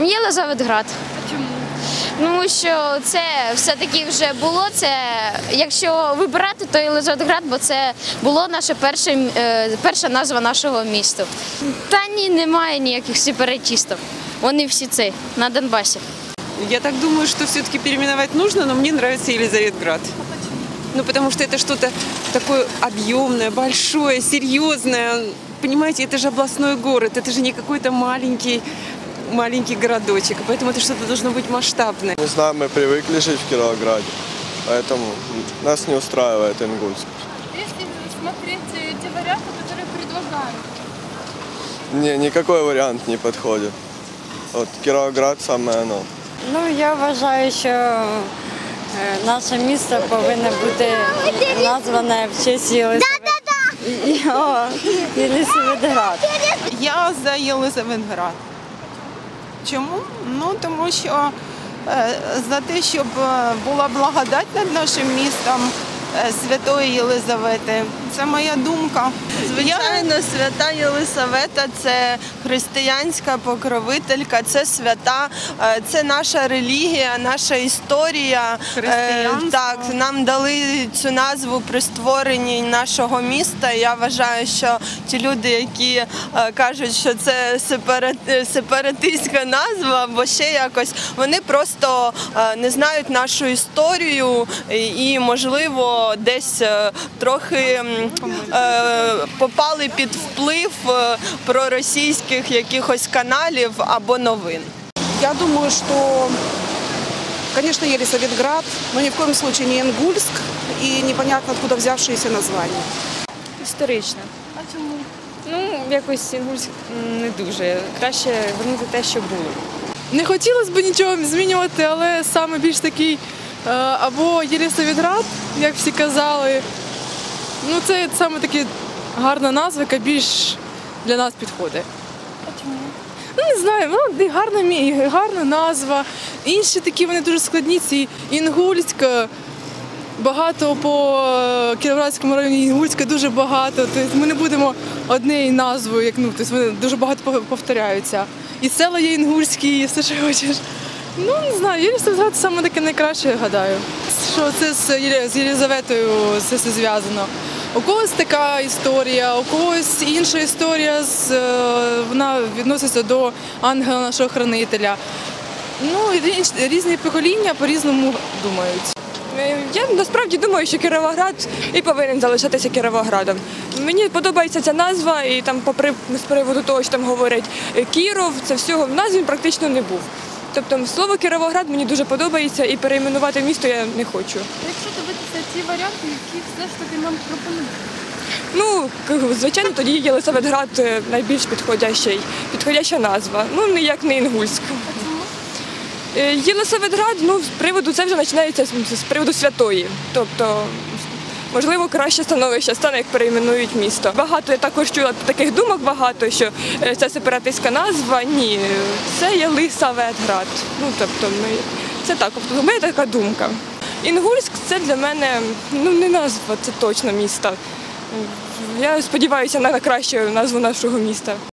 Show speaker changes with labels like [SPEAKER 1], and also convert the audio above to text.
[SPEAKER 1] Єлизаветград.
[SPEAKER 2] Чому?
[SPEAKER 1] Тому що це все-таки вже було. Це якщо вибирати, то Єлизаветград, бо це було наше перше, е, перша назва нашого міста. Та ні, немає ніяких сепаратистів. Вони всі це на Донбасі.
[SPEAKER 3] Я так думаю, что все-таки переименовать нужно, но мне нравится Елизаветград. Ну, потому что это что-то такое объемное, большое, серьезное. Понимаете, это же областной город, это же не какой-то маленький маленький городочек, поэтому это что-то должно быть масштабное.
[SPEAKER 4] Не знаю, мы привыкли жить в Кировограде, поэтому нас не устраивает Ингульск.
[SPEAKER 2] Если смотреть э, те варианты, которые предлагают,
[SPEAKER 4] Не, никакой вариант не подходит. Вот Кировоград самое оно.
[SPEAKER 5] Ну, я вважаю, що е, наше місто повинно бути назване в честь Єлисаветград.
[SPEAKER 6] Я за Єлизаветград. Чому? Ну тому що е, за те, щоб е, була благодать над нашим містом Святої Єлизавети. Це моя думка.
[SPEAKER 7] Звичайно, свята Єлисавета це християнська покровителька, це свята, е, це наша релігія, наша історія. Е, Так, нам дали цю назву при створенні нашого міста. Я вважаю, що ті люди, які е, кажуть, що це сепарат, е, сепаратистська назва, або ще якось, вони просто е, не знають нашу історію і, і, десь е, трохи е, попали під вплив е, проросійських якихось каналів або новин.
[SPEAKER 8] Я думаю, что, конечно, Елисаветград, но ни в коем случае не Ингульск и непонятно откуда взявшиеся названия.
[SPEAKER 9] Історично.
[SPEAKER 2] а чому?
[SPEAKER 9] Ну, якось Інгульськ не дуже. Краще вернути те, що було.
[SPEAKER 10] Не хотілося б нічого змінювати, але саме більш такий або Єлісаветград, як всі казали. Ну, це саме таки гарна назва, яка більш для нас підходить.
[SPEAKER 2] А чому?
[SPEAKER 10] Ну, не знаю, ну, і гарна, і гарна назва. Інші такі вони дуже складні, ці Інгульськ. е, Багато по е, Кіровоградському районі Інгульська дуже багато. Тобто ми не будемо однією назвою, як ну, тобто вони дуже багато повторяються. І села є інгульські, і все, що хочеш. Ну, не знаю, Єлісаветград саме таке найкраще, гадаю. Що це з, Єлі- з Єлізаветою це зв'язано. У когось така історія, у когось інша історія, е, вона відноситься до ангела нашого хранителя. Ну, різні покоління по-різному думають.
[SPEAKER 9] Е, Я насправді думаю, що Кіровоград і повинен залишатися Кіровоградом. Мені подобається ця назва, і там, попри з приводу того, що там говорять Кіров, це всього в назві практично не був. Тобто слово Кіровоград мені дуже подобається, і перейменувати місто я не хочу.
[SPEAKER 2] Якщо дивитися ті варіанти, які все ж таки нам пропонують.
[SPEAKER 9] Ну, звичайно, тоді Єлисаветград е, найбільш підходящий, підходяща назва. Ну, ніяк не Інгульськ. Е, Єлисаветград, ну, з приводу це вже починається з приводу святої. Тобто, можливо, краще становище стане, як перейменують місто. Багато я також чула таких думок багато, що це сепаратистська назва. Ні, це Єлисаветград. Ну, тобто, ми, це так, тобто, у мене така думка. Інгульськ це для мене ну, не назва, це точно місто. Я сподіваюся на кращу назву нашого міста.